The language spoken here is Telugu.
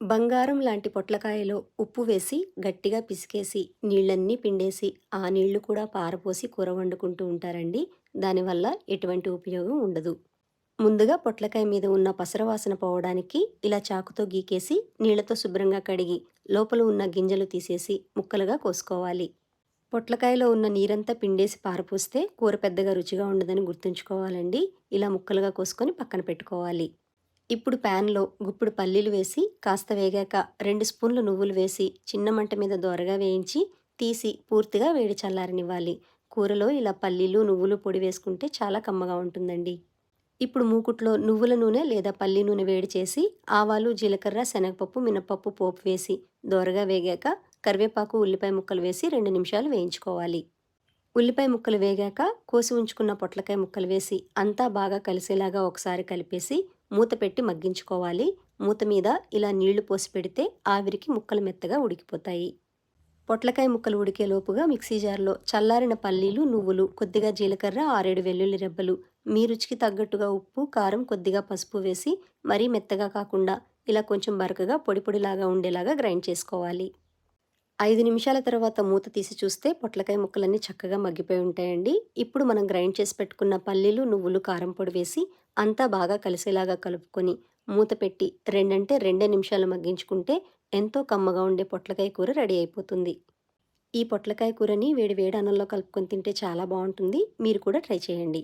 బంగారం లాంటి పొట్లకాయలో ఉప్పు వేసి గట్టిగా పిసికేసి నీళ్ళన్నీ పిండేసి ఆ నీళ్ళు కూడా పారపోసి కూర వండుకుంటూ ఉంటారండి. దానివల్ల ఎటువంటి ఉపయోగం ఉండదు. ముందుగా పొట్లకాయ మీద ఉన్న పసరవాసన పోవడానికి ఇలా చాకుతో గీకేసి నీళ్ళతో శుభ్రంగా కడిగి లోపల ఉన్న గింజలు తీసేసి ముక్కలుగా కోసుకోవాలి. పొట్లకాయలో ఉన్న నీరంతా పిండేసి పారపోస్తే కూర పెద్దగా రుచిగా ఉండదని గుర్తుంచుకోవాలండి. ఇలా ముక్కలుగా కోసుకొని పక్కన పెట్టుకోవాలి. ఇప్పుడు ప్యాన్లో గుప్పుడు పల్లీలు వేసి కాస్త వేగాక రెండు స్పూన్లు నువ్వులు వేసి చిన్న మంట మీద దోరగా వేయించి తీసి పూర్తిగా వేడి చల్లారనివ్వాలి. కూరలో ఇలా పల్లీలు నువ్వులు పొడి వేసుకుంటే చాలా కమ్మగా ఉంటుందండి. ఇప్పుడు మూకుట్లో నువ్వుల నూనె లేదా పల్లి నూనె వేడి చేసి ఆవాలు జీలకర్ర శనగపప్పు మినపప్పు పోపు వేసి దోరగా వేగాక కరివేపాకు ఉల్లిపాయ ముక్కలు వేసి రెండు నిమిషాలు వేయించుకోవాలి. ఉల్లిపాయ ముక్కలు వేగాక కోసి ఉంచుకున్న పొట్లకాయ ముక్కలు వేసి అంతా బాగా కలిసేలాగా ఒకసారి కలిపేసి మూత పెట్టి మగ్గించుకోవాలి. మూత మీద ఇలా నీళ్ళు పోసి పెడితే ఆవిరికి ముక్కలు మెత్తగా ఉడికిపోతాయి. పొట్లకాయ ముక్కలు ఉడికే లోపుగా మిక్సీ జార్లో చల్లారిన పల్లీలు నువ్వులు కొద్దిగా జీలకర్ర ఆరేడు వెల్లుల్లి రెబ్బలు మీ రుచికి తగ్గట్టుగా ఉప్పు కారం కొద్దిగా పసుపు వేసి మరీ మెత్తగా కాకుండా ఇలా కొంచెం బరకగా పొడి పొడిలాగా ఉండేలాగా గ్రైండ్ చేసుకోవాలి. ఐదు నిమిషాల తర్వాత మూత తీసి చూస్తే పొట్లకాయ ముక్కలన్నీ చక్కగా మగ్గిపోయి ఉంటాయండి. ఇప్పుడు మనం గ్రైండ్ చేసి పెట్టుకున్న పల్లీలు నువ్వులు కారం పొడి వేసి అంతా బాగా కలిసేలాగా కలుపుకొని మూత పెట్టి రెండంటే రెండే నిమిషాలు మగ్గించుకుంటే ఎంతో కమ్మగా ఉండే పొట్లకాయ కూర రెడీ అయిపోతుంది. ఈ పొట్లకాయ కూరని వేడి వేడి అన్నంలో కలుపుకొని తింటే చాలా బాగుంటుంది. మీరు కూడా ట్రై చేయండి.